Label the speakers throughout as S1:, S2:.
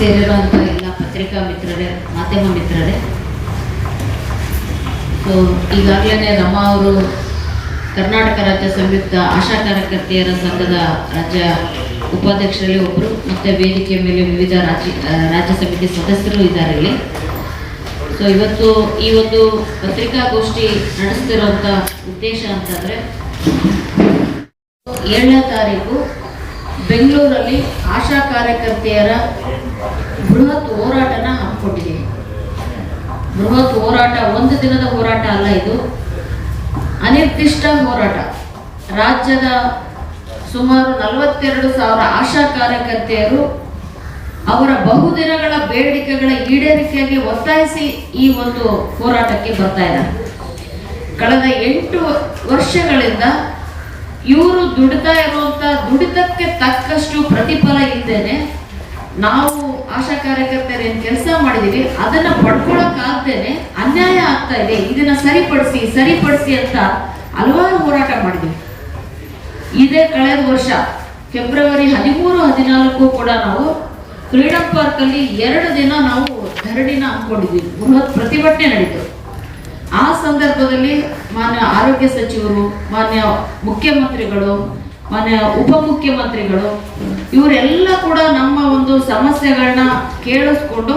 S1: ಸೇರಿರುವಂಥ ಎಲ್ಲ ಪತ್ರಿಕಾ ಮಿತ್ರರೇ, ಮಾಧ್ಯಮ ಮಿತ್ರರೇ. ಸೊ ಈಗಾಗಲೇ ನಮ್ಮ ಅವರು ಕರ್ನಾಟಕ ರಾಜ್ಯ ಸಂಯುಕ್ತ ಆಶಾ ಕಾರ್ಯಕರ್ತೆಯರ ಸಂಘದ ರಾಜ್ಯ ಉಪಾಧ್ಯಕ್ಷರಲ್ಲಿ ಒಬ್ಬರು ಮತ್ತು ವೇದಿಕೆ ಮೇಲೆ ವಿವಿಧ ರಾಜ್ಯ ರಾಜ್ಯ ಸಮಿತಿ ಸದಸ್ಯರು ಇದ್ದಾರೆ ಇಲ್ಲಿ. ಸೊ ಇವತ್ತು ಈ ಒಂದು ಪತ್ರಿಕಾಗೋಷ್ಠಿ ನಡೆಸ್ತಿರೋಂಥ ಉದ್ದೇಶ ಅಂತಂದರೆ, ಏಳನೇ ತಾರೀಕು ಬೆಂಗಳೂರಲ್ಲಿ ಆಶಾ ಕಾರ್ಯಕರ್ತೆಯರ ಬೃಹತ್ ಹೋರಾಟನ ಹಮ್ಮಿಕೊಂಡಿದ್ದೀವಿ ಬೃಹತ್ ಹೋರಾಟ, ಒಂದು ದಿನದ ಹೋರಾಟ ಅಲ್ಲ ಇದು. ಅನಿರ್ದಿಷ್ಟ ಹೋರಾಟ. ರಾಜ್ಯದ ಸುಮಾರು ನಲವತ್ತೆರಡು ಸಾವಿರ ಆಶಾ ಕಾರ್ಯಕರ್ತೆಯರು ಅವರ ಬಹುದಿನಗಳ ಬೇಡಿಕೆಗಳ ಈಡೇರಿಕೆಗೆ ಒತ್ತಾಯಿಸಿ ಈ ಒಂದು ಹೋರಾಟಕ್ಕೆ ಬರ್ತಾ ಇದ್ದಾರೆ. ಕಳೆದ ಎಂಟು ವರ್ಷಗಳಿಂದ ಇವರು ದುಡಿತಾ ಇರುವಂತ ದುಡಿತಕ್ಕೆ ತಕ್ಕಷ್ಟು ಪ್ರತಿಫಲ ಇದ್ದೇನೆ ನಾವು ಆಶಾ ಕಾರ್ಯಕರ್ತರು ಏನು ಕೆಲಸ ಮಾಡಿದೀವಿ, ಅದನ್ನ ಪಡ್ಕೊಳಕ್ಕಾಗ್ದೇನೆ ಅನ್ಯಾಯ ಆಗ್ತಾ ಇದೆ. ಇದನ್ನ ಸರಿಪಡಿಸಿ ಸರಿಪಡಿಸಿ ಅಂತ ಹಲವಾರು ಹೋರಾಟ ಮಾಡಿದ್ವಿ. ಇದೇ ಕಳೆದ ವರ್ಷ, ಫೆಬ್ರವರಿ ಹದಿಮೂರು, ಹದಿನಾಲ್ಕು ಕೂಡ ನಾವು ಫ್ರೀಡಂ ಪಾರ್ಕ್ ಅಲ್ಲಿ ಎರಡು ದಿನ ನಾವು ಧರಣಿನ ಅಂದ್ಕೊಂಡಿದ್ದೀವಿ ಬೃಹತ್ ಪ್ರತಿಭಟನೆ ನಡೀತು. ಆ ಸಂದರ್ಭದಲ್ಲಿ ಮಾನ್ಯ ಆರೋಗ್ಯ ಸಚಿವರು, ಮಾನ್ಯ ಮುಖ್ಯಮಂತ್ರಿಗಳು, ಮಾನ್ಯ ಉಪಮುಖ್ಯಮಂತ್ರಿಗಳು, ಇವರೆಲ್ಲ ಕೂಡ ನಮ್ಮ ಒಂದು ಸಮಸ್ಯೆಗಳನ್ನ ಕೇಳಿಸ್ಕೊಂಡು,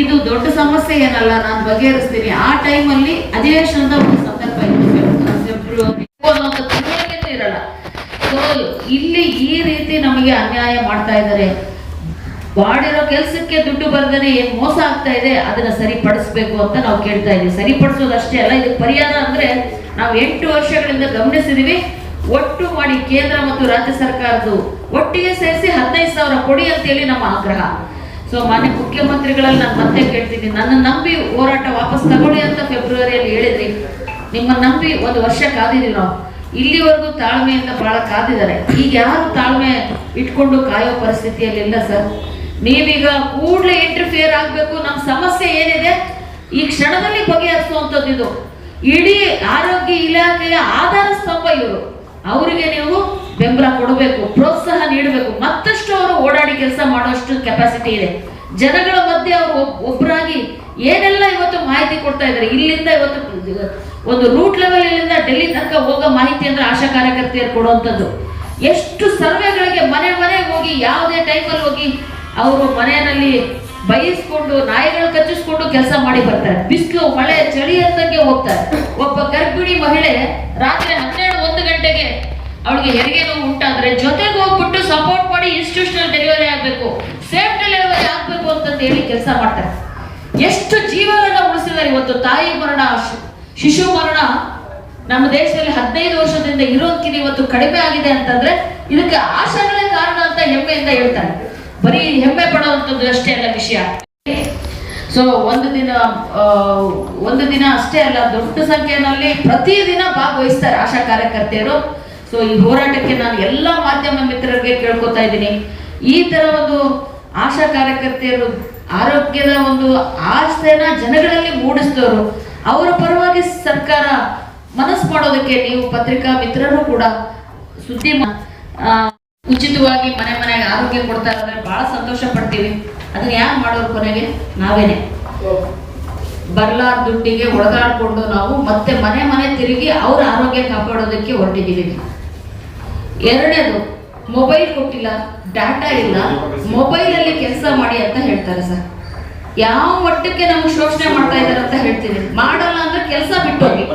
S1: ಇದು ದೊಡ್ಡ ಸಮಸ್ಯೆ ಏನಲ್ಲ, ನಾನು ಬಗೆಹರಿಸ್ತೀನಿ. ಆ ಟೈಮಲ್ಲಿ ಅಧಿವೇಶನದ ಒಂದು ಸಂದರ್ಭ ಇರಲ್ಲ. ಸೊ ಇಲ್ಲಿ ಈ ರೀತಿ ನಮಗೆ ಅನ್ಯಾಯ ಮಾಡ್ತಾ ಇದ್ದಾರೆ. ಮಾಡಿರೋ ಕೆಲಸಕ್ಕೆ ದುಡ್ಡು ಬರ್ದೇನೆ ಏನ್ ಮೋಸ ಆಗ್ತಾ ಇದೆ, ಅದನ್ನ ಸರಿಪಡಿಸ್ಬೇಕು ಅಂತ ನಾವು ಕೇಳ್ತಾ ಇದೀವಿ ಸರಿಪಡಿಸೋದು ಅಷ್ಟೇ ಅಲ್ಲ, ಇದಕ್ಕೆ ಪರಿಹಾರ ಅಂದ್ರೆ ನಾವು ಎಂಟು ವರ್ಷಗಳಿಂದ ಗಮನಿಸಿದೀವಿ, ಒಟ್ಟು ಮಾಡಿ ಕೇಂದ್ರ ಮತ್ತು ರಾಜ್ಯ ಸರ್ಕಾರದ್ದು ಒಟ್ಟಿಗೆ ಸೇರಿಸಿ ಹದಿನೈದು ಸಾವಿರ ಕೊಡಿ ಅಂತೇಳಿ ನಮ್ಮ ಆಗ್ರಹ. ಸೊ ಮಾನ್ಯ ಮುಖ್ಯಮಂತ್ರಿಗಳಲ್ಲಿ ನಾನು ಮತ್ತೆ ಕೇಳ್ತೀನಿ. ನನ್ನ ನಂಬಿ ಹೋರಾಟ ವಾಪಸ್ ತಗೊಳ್ಳಿ ಅಂತ ಫೆಬ್ರವರಿಯಲ್ಲಿ ಹೇಳಿದ್ರಿ. ನಿಮ್ಮ ನಂಬಿ ಒಂದು ವರ್ಷ ಕಾದಿದೀವಿ ನಾವು. ಇಲ್ಲಿವರೆಗೂ ತಾಳ್ಮೆಯಿಂದ ಬಹಳ ಕಾದಿದ್ದಾರೆ. ಈಗ ಯಾರು ತಾಳ್ಮೆ ಇಟ್ಕೊಂಡು ಕಾಯೋ ಪರಿಸ್ಥಿತಿಯಲ್ಲಿಲ್ಲ ಸರ್. ನೀವೀಗ ಕೂಡಲೇ ಇಂಟರ್ಫಿಯರ್ ಆಗಬೇಕು. ನಮ್ಮ ಸಮಸ್ಯೆ ಏನಿದೆ? ಈ ಕ್ಷಣದಲ್ಲಿ ಬಗೆಹರಿಸುವಂಥದ್ದು ಇದು. ಇಡೀ ಆರೋಗ್ಯ ಇಲಾಖೆಯ ಆಧಾರ ಸ್ತಂಭ ಇವರು. ಅವರಿಗೆ ನೀವು ಬೆಂಬಲ ಕೊಡಬೇಕು, ಪ್ರೋತ್ಸಾಹ ನೀಡಬೇಕು. ಮತ್ತಷ್ಟು ಅವರು ಓಡಾಡಿ ಕೆಲಸ ಮಾಡುವಷ್ಟು ಕೆಪಾಸಿಟಿ ಇದೆ. ಜನಗಳ ಮಧ್ಯೆ ಅವರು ಒಬ್ಬರಾಗಿ ಏನೆಲ್ಲ ಇವತ್ತು ಮಾಹಿತಿ ಕೊಡ್ತಾ ಇದ್ದಾರೆ. ಇಲ್ಲಿಂದ ಇವತ್ತು, ಒಂದು ರೂಟ್ ಲೆವೆಲ್ ಇಲ್ಲಿಂದ ಡೆಲ್ಲಿ ತನಕ ಹೋಗೋ ಮಾಹಿತಿ ಅಂದ್ರೆ ಆಶಾ ಕಾರ್ಯಕರ್ತೆಯರು ಕೊಡುವಂಥದ್ದು. ಎಷ್ಟು ಸರ್ವೆಗಳಿಗೆ ಮನೆ ಮನೆಗೆ ಹೋಗಿ, ಯಾವುದೇ ಟೈಮಲ್ಲಿ ಹೋಗಿ ಅವರು ಮನೆಯಲ್ಲಿ ಬಯಸ್ಕೊಂಡು ನಾಯಿಗಳು ಕಚ್ಚಿಸ್ಕೊಂಡು ಕೆಲಸ ಮಾಡಿ ಬರ್ತಾರೆ. ಬಿಸಿಲು, ಮಳೆ, ಚಳಿ ಅಂತಂಗೆ ಹೋಗ್ತಾರೆ. ಒಬ್ಬ ಗರ್ಭಿಣಿ ಮಹಿಳೆ ರಾತ್ರಿ ಹನ್ನೆರಡು, ಒಂದು ಗಂಟೆಗೆ ಅವಳಿಗೆ ಹೆರಿಗೆ ನೋವು ಉಂಟಾದ್ರೆ ಜೊತೆಗೆ ಹೋಗ್ಬಿಟ್ಟು ಸಪೋರ್ಟ್ ಮಾಡಿ ಇನ್ಸ್ಟಿಟ್ಯೂಷನಲ್ ಡೆಲಿವರಿ ಆಗಬೇಕು ಸೇಫ್ ಡೆಲಿವರಿ ಆಗಬೇಕು ಅಂತ ಹೇಳಿ ಕೆಲಸ ಮಾಡ್ತಾರೆ. ಎಷ್ಟು ಜೀವಗಳನ್ನ ಉಳಿಸಿದ್ದಾರೆ ಇವತ್ತು ತಾಯಿ ಮರಣ ಶಿಶು ಮರಣ. ನಮ್ಮ ದೇಶದಲ್ಲಿ ಹದಿನೈದು ವರ್ಷದಿಂದ ಇರೋದಕ್ಕಿಂತ ಇವತ್ತು ಕಡಿಮೆ ಆಗಿದೆ ಅಂತಂದ್ರೆ ಇದಕ್ಕೆ ಆಶಾಗಳೇ ಕಾರಣ ಅಂತ ಹೆಮ್ಮೆಯಿಂದ ಹೇಳ್ತಾರೆ. ಬರೀ ಹೆಮ್ಮೆ ಪಡುವಂಥದ್ದು ಅಷ್ಟೇ ಅಲ್ಲ ವಿಷಯ. ಸೊ ಒಂದು ದಿನ ಒಂದು ದಿನ ಅಷ್ಟೇ ಅಲ್ಲ, ದೊಡ್ಡ ಸಂಖ್ಯೆಯಲ್ಲಿ ಪ್ರತಿದಿನ ಭಾಗವಹಿಸ್ತಾರೆ ಆಶಾ ಕಾರ್ಯಕರ್ತೆಯರು. ಸೊ ಈ ಹೋರಾಟಕ್ಕೆ ನಾನು ಎಲ್ಲ ಮಾಧ್ಯಮ ಮಿತ್ರರಿಗೆ ಕೇಳ್ಕೊತಾ ಇದ್ದೀನಿ. ಈ ತರ ಒಂದು ಆಶಾ ಕಾರ್ಯಕರ್ತೆಯರು ಆರೋಗ್ಯದ ಒಂದು ಆಸ್ತೆನ ಜನಗಳಲ್ಲಿ ಮೂಡಿಸಿದವರು, ಅವರ ಪರವಾಗಿ ಸರ್ಕಾರ ಮನಸ್ಸು ಮಾಡೋದಕ್ಕೆ ನೀವು ಪತ್ರಿಕಾ ಮಿತ್ರರು ಕೂಡ ಸುದ್ದಿ ಉಚಿತವಾಗಿ ಮನೆ ಮನೆಗೆ ಆರೋಗ್ಯ ಕೊಡ್ತಾ ಇರೋದ್ರೆ ಬಹಳ ಸಂತೋಷ ಪಡ್ತೀವಿ. ಅದನ್ನ ಯಾರು ಮಾಡೋರು ಕೊನೆಗೆ? ನಾವೇನೆ. ಬರ್ಲಾರ ದುಡ್ಡಿಗೆ ಒಳಗಾಡ್ಕೊಂಡು ನಾವು ಮತ್ತೆ ಮನೆ ಮನೆ ತಿರುಗಿ ಅವ್ರ ಆರೋಗ್ಯ ಕಾಪಾಡೋದಕ್ಕೆ ಹೊರಟಿದ್ದೀವಿ. ಎರಡನೇದು ಮೊಬೈಲ್ ಕೊಟ್ಟಿಲ್ಲ ಡಾಟಾ ಇಲ್ಲ ಮೊಬೈಲ್ ಅಲ್ಲಿ ಕೆಲಸ ಮಾಡಿ ಅಂತ ಹೇಳ್ತಾರೆ ಸರ್. ಯಾವ ಮಟ್ಟಕ್ಕೆ ನಮ್ಗೆ ಶೋಷಣೆ ಮಾಡ್ತಾ ಇದಾರೆ ಅಂತ ಹೇಳ್ತೀನಿ. ಮಾಡಲ್ಲ ಅಂದ್ರೆ ಕೆಲಸ ಬಿಟ್ಟು ಹೋಗಿ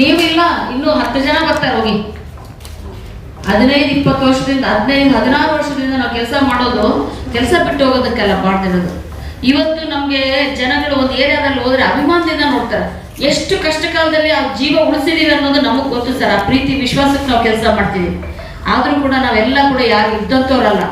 S1: ನೀವಿಲ್ಲ ಇನ್ನು ಹತ್ತು ಜನ ಬರ್ತಾರೆ ಹೋಗಿ. ಹದಿನೈದು, ಇಪ್ಪತ್ತು ವರ್ಷದಿಂದ, ಹದಿನೈದು, ಹದಿನಾರು ವರ್ಷದಿಂದ ನಾವು ಕೆಲಸ ಮಾಡೋದು, ಕೆಲಸ ಬಿಟ್ಟು ಹೋಗೋದಕ್ಕೆಲ್ಲ ಮಾಡ್ತಿರೋದು. ಇವತ್ತು ನಮಗೆ ಜನಗಳು ಒಂದು ಏರಿಯಾದಲ್ಲಿ ಹೋದ್ರೆ ಅಭಿಮಾನದಿಂದ ನೋಡ್ತಾರೆ. ಎಷ್ಟು ಕಷ್ಟ ಕಾಲದಲ್ಲಿ ಆ ಜೀವ ಉಳಿಸಿದೀವಿ ಅನ್ನೋದು ನಮಗೆ ಗೊತ್ತು ಸರ್. ಆ ಪ್ರೀತಿ, ವಿಶ್ವಾಸಕ್ಕೆ ನಾವು ಕೆಲಸ ಮಾಡ್ತೀವಿ. ಆದರೂ ಕೂಡ ನಾವೆಲ್ಲ ಕೂಡ ಯಾರು ಇದ್ದಂಥವ್ರಲ್ಲ